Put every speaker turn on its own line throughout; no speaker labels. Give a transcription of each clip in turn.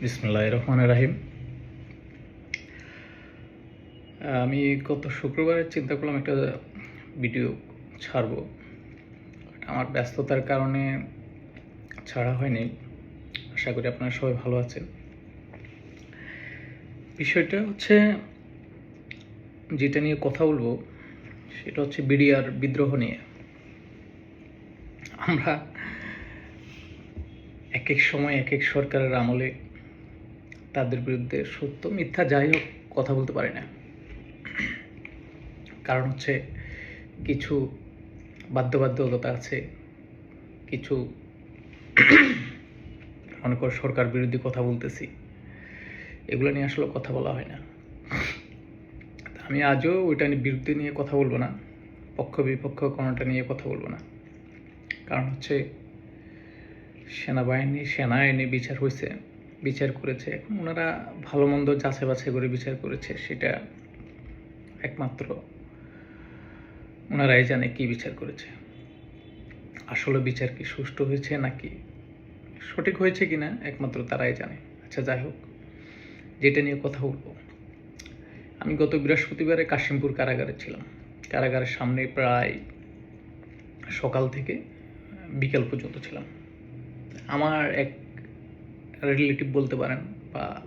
বিসমুল্লাহ রহমান রাহিম। আমি গত শুক্রবারে চিন্তা করলাম একটা ভিডিও ছাড়বো। আমার ব্যস্ততার কারণে ছাড়া হয়নি। আশা করি আপনারা সবাই ভালো আছেন। বিষয়টা হচ্ছে, যেটা নিয়ে কথা বলব, সেটা হচ্ছে বিডিআর বিদ্রোহ নিয়ে। আমরা এক এক সময় এক এক সরকারের আমলে তাদের বিরুদ্ধে সত্য, মিথ্যা যাই হোক কথা বলতে পারি না। কারণ হচ্ছে কিছু বাধ্যবাধকতা আছে, কিছু মনে কর সরকার বিরোধী কথা বলতেছি, এগুলো নিয়ে আসলে কথা বলা হয় না। আমি আজও ওইটা নিয়ে বিরুদ্ধে নিয়ে কথা বলব না, পক্ষ বিপক্ষ কোনোটা নিয়ে কথা বলব না। কারণ হচ্ছে সেনাবাহিনী সেনা আইনে বিচার হয়েছে বিচার করেছে। এখন ওনারা ভালো মন্দ যাচাই বাছাই করে বিচার করেছে, সেটা একমাত্র ওনারাই জানে কি বিচার করেছে। আসলে বিচার কি সুষ্ঠু হয়েছে নাকি সঠিক হয়েছে কিনা একমাত্র তারাই জানে। আচ্ছা যাই হোক, যেটা নিয়ে কথা বলব। আমি গত বৃহস্পতিবারে কাশিমপুর কারাগারে ছিলাম। কারাগারের সামনে প্রায় সকাল থেকে বিকেল পর্যন্ত ছিলাম। আমার এক রিলেটিভ বলতে পারেন বা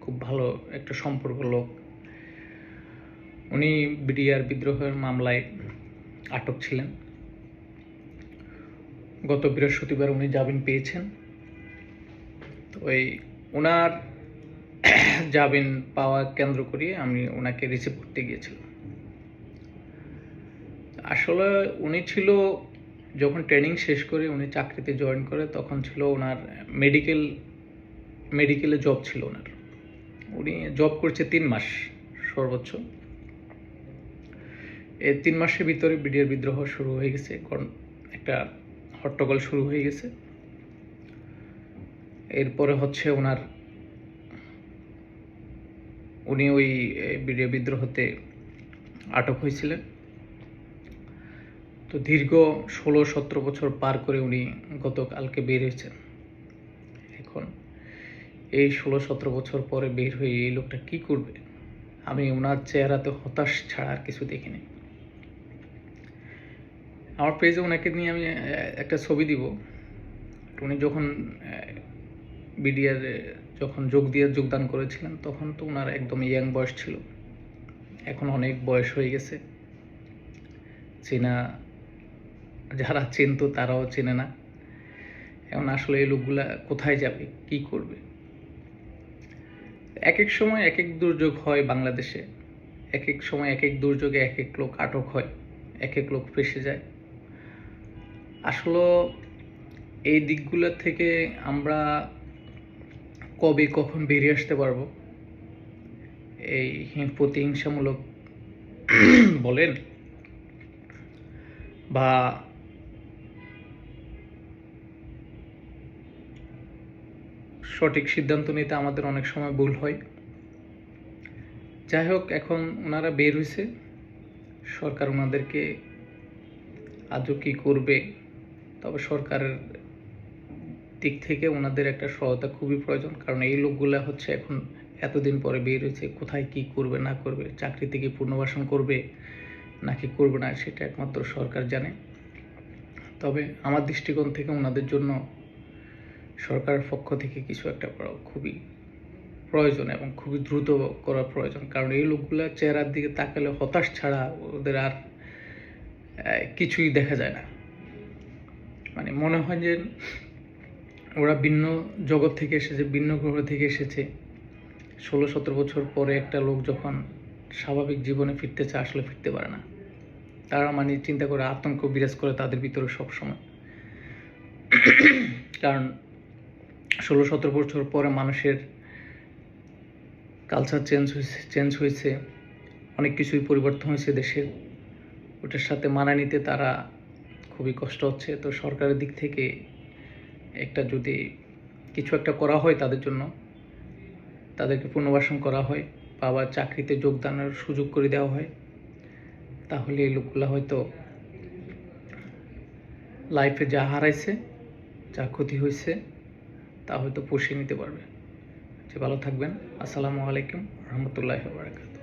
খুব ভালো একটা সম্পর্ক লোক। উনি বিডিআর বিদ্রোহের মামলায় আটক ছিলেন। গত বৃহস্পতিবার উনি জামিন পেয়েছেন। তো ওই ওনার জামিন পাওয়া কেন্দ্র করিয়ে আমি ওনাকে রিসিভ করতে গিয়েছিলাম। আসলে উনি ছিল, যখন ট্রেনিং শেষ করে উনি চাকরিতে জয়েন করে, তখন ছিল ওনার মেডিকেল মেডিকেলে জব ছিল ওনার। উনি জব করছে তিন মাস সর্বোচ্চ। এই তিন মাসের ভিতরে বিডিআর বিদ্রোহ শুরু হয়ে গেছে একটা হট্টগোল শুরু হয়ে গেছে। এরপরে হচ্ছে ওনার, উনি ওই বিডিআর বিদ্রোহতে আটক হয়েছিলেন। তো দীর্ঘ ষোলো সতেরো বছর পার করে উনি গতকালকে বের হয়েছেন। এখন এই ষোলো সতেরো বছর পরে বের হয়ে এই লোকটা কি করবে? আমি ওনার চেহারাতে হতাশ ছাড়া আর কিছু দেখিনি। আমার পেজে ওনাকে নিয়ে আমি একটা ছবি দিব। উনি যখন বিডিআর যখন যোগ দিয়ে যোগদান করেছিলেন, তখন তো ওনার একদম ইয়াং বয়স ছিল। এখন অনেক বয়স হয়ে গেছে। চেনা, যারা চিনত তারাও চেনে না। এখন আসলে এই লোকগুলা কোথায় যাবে, কি করবে? এক এক সময় এক এক দুর্যোগ হয় বাংলাদেশে। এক এক সময় এক এক দুর্যোগে এক এক লোক আটক হয় এক এক লোক ফেসে যায়। আসলে এই দিকগুলো থেকে আমরা কবে কখন বেরিয়ে আসতে পারব? এই প্রতিহিংসামূলক বলেন? বা সঠিক সিদ্ধান্ত নিতে আমাদের অনেক সময় ভুল হয়। যাই হোক, এখন ওনারা বের হয়েছে সরকার ওনাদেরকে আজও কি করবে, তবে সরকারের দিক থেকে ওনাদের একটা সহায়তা খুবই প্রয়োজন, কারণ এই লোকগুলা হচ্ছে এখন এতদিন পরে বের হয়েছে কোথায় কি করবে, না করবে, চাকরি থেকে পুনর্বাসন করবে, নাকি করবে না, সেটা একমাত্র সরকার জানে। তবে আমার দৃষ্টিকোণ থেকে ওনাদের জন্য সরকারের পক্ষ থেকে কিছু একটা করা খুবই প্রয়োজন এবং খুবই দ্রুত করা প্রয়োজন। কারণ এই লোকগুলা চেহারার দিকে তাকালে হতাশ ছাড়া ওদের আর কিছুই দেখা যায় না। মানে মনে হয় যে ওরা ভিন্ন জগৎ থেকে এসেছে, ভিন্ন গ্রহ থেকে এসেছে। ষোলো সতেরো বছর পরে একটা লোক যখন স্বাভাবিক জীবনে ফিরতে চায়, আসলে ফিরতে পারে না। তারা মানে চিন্তা করে আতঙ্ক বিরাজ করে তাদের ভিতরে সবসময়। কারণ ষোলো সতেরো বছর পরে মানুষের কালচার চেঞ্জ হয়েছে চেঞ্জ হয়েছে অনেক কিছুই পরিবর্তন হয়েছে দেশের ওটার সাথে মানায় নিতে তারা খুবই কষ্ট হচ্ছে। তো সরকারের দিক থেকে একটা যদি কিছু একটা করা হয় তাদের জন্য, তাদেরকে পুনর্বাসন করা হয় বা আবার চাকরিতে যোগদানের সুযোগ করে দেওয়া হয়, তাহলে এই লোকগুলো হয়তো লাইফে যা হারাইছে, যা ক্ষতি হয়েছে তা হয়তো পুষিয়ে নিতে পারবে। যে ভালো থাকবেন। আসসালামু আলাইকুম রহমতুল্লাহ বারাকাত